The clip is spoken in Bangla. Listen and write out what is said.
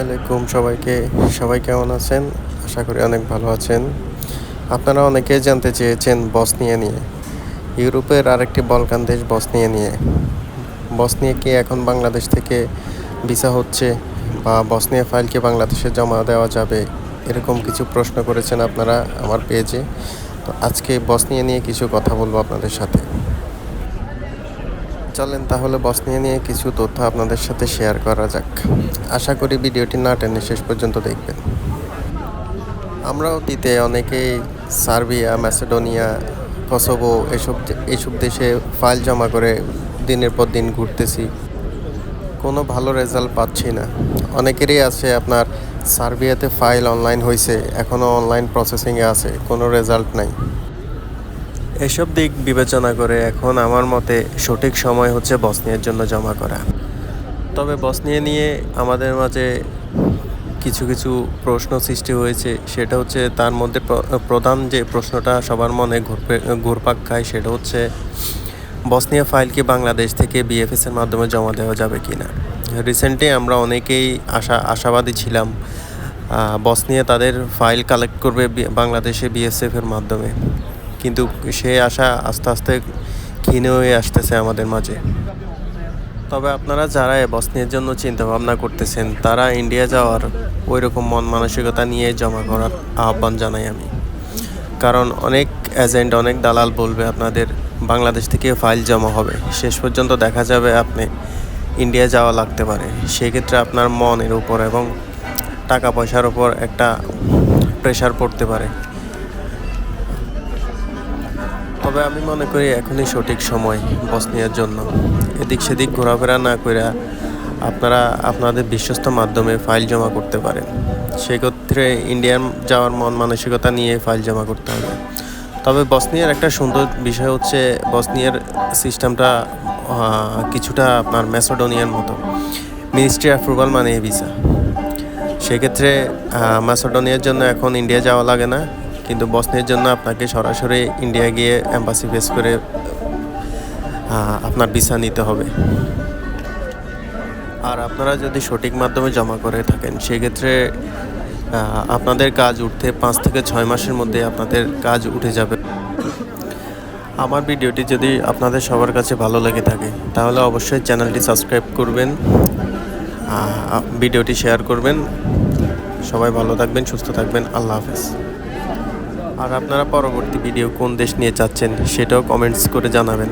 আলাইকুম সবাইকে। সবাই কেমন আছেন? আশা করি অনেক ভালো আছেন। আপনারা অনেকেই জানতে চেয়েছেন বসনিয়া নিয়ে। ইউরোপের আরেকটি বলকান দেশ বসনিয়া নিয়ে। বসনিয়া কি এখন বাংলাদেশ থেকে ভিসা হচ্ছে বা বসনিয়া ফাইল কি বাংলাদেশে জমা দেওয়া যাবে এরকম কিছু প্রশ্ন করেছেন আপনারা আমার পেজে। তো আজকে বসনিয়া নিয়ে কিছু কথা বলব আপনাদের সাথে। চলেন তাহলে বসনিয়া নিয়ে কিছু তথ্য আপনাদের সাথে শেয়ার করা যাক। আশা করি ভিডিওটি না টেনে শেষ পর্যন্ত দেখবেন। আমরা অতীতে অনেকেই সার্বিয়া, ম্যাসেডোনিয়া, কসোভো এসব এসব দেশে ফাইল জমা করে দিনের পর দিন ঘুরতেছি। কোনো ভালো রেজাল্ট পাচ্ছি না। অনেকেরই আছে আপনার সার্বিয়াতে ফাইল অনলাইন হয়েছে এখনও অনলাইন প্রসেসিংয়ে আছে, কোনো রেজাল্ট নাই। এসব দিক বিবেচনা করে এখন আমার মতে সঠিক সময় হচ্ছে বসনিয়ার জন্য জমা করা। তবে বসনিয়া নিয়ে আমাদের মাঝে কিছু কিছু প্রশ্ন সৃষ্টি হয়েছে। সেটা হচ্ছে তার মধ্যে প্রধান যে প্রশ্নটা সবার মনে ঘুরপে, ঘুরপাক খায় সেটা হচ্ছে, বসনিয়া ফাইল কি বাংলাদেশ থেকে বিএফএস এর মাধ্যমে জমা দেওয়া যাবে কি না রিসেন্টলি আমরা অনেকেই আশা, আশাবাদী ছিলাম বসনিয়া তাদের ফাইল কালেক্ট করবে বাংলাদেশে বিএসএফ এর মাধ্যমে। কিন্তু সে আশা আস্তে আস্তে ক্ষীণ হয়ে আসতেছে আমাদের মাঝে। তবে আপনারা যারা এ বসনিয়ার জন্য চিন্তা ভাবনা করতেছেন, তারা ইন্ডিয়া যাওয়ার ওই রকম মন মানসিকতা নিয়ে জমা করার আহ্বান জানাই আমি। কারণ অনেক এজেন্ট অনেক দালাল বলবে আপনাদের, বাংলাদেশ থেকে ফাইল জমা হবে। শেষ পর্যন্ত দেখা যাবে আপনি ইন্ডিয়া যাওয়া লাগতে পারে। সেক্ষেত্রে আপনার মনের উপর এবং টাকা পয়সার উপর একটা প্রেশার পড়তে পারে। তবে আমি মনে করি এখনই সঠিক সময় বসনিয়ার জন্য। এদিক সেদিক ঘোরাফেরা না করে আপনারা আপনাদের বিশ্বস্ত মাধ্যমে ফাইল জমা করতে পারেন। সেক্ষেত্রে ইন্ডিয়ান যাওয়ার মন মানসিকতা নিয়ে ফাইল জমা করতে হবে। তবে বসনিয়ার একটা সুন্দর বিষয় হচ্ছে বসনিয়ার সিস্টেমটা কিছুটা আপনার ম্যাসোডোনিয়ার মতো। মিনিস্ট্রি অ্যাপ্রুভাল মানে ভিসা। সেক্ষেত্রে ম্যাসোডোনিয়ার জন্য এখন ইন্ডিয়া যাওয়া লাগে না। কিন্তু বসনিয়ার জন্য আপনাকে সরাসরি ইন্ডিয়া গিয়ে অ্যাম্বাসি ফেস করে আপনার ভিসা নিতে হবে। আর আপনারা যদি সঠিক মাধ্যমে জমা করে থাকেন, সেক্ষেত্রে আপনাদের কাজ উঠতে পাঁচ থেকে ছয় মাসের মধ্যে আপনাদের কাজ উঠে যাবে। আমার ভিডিওটি যদি আপনাদের সবার কাছে ভালো লেগে থাকে, তাহলে অবশ্যই চ্যানেলটি সাবস্ক্রাইব করবেন ভিডিওটি শেয়ার করবেন। সবাই ভালো থাকবেন, সুস্থ থাকবেন। আল্লাহ হাফেজ। আর আপনারা পরবর্তী ভিডিও কোন দেশ নিয়ে চাচ্ছেন সেটাও কমেন্টস করে জানাবেন।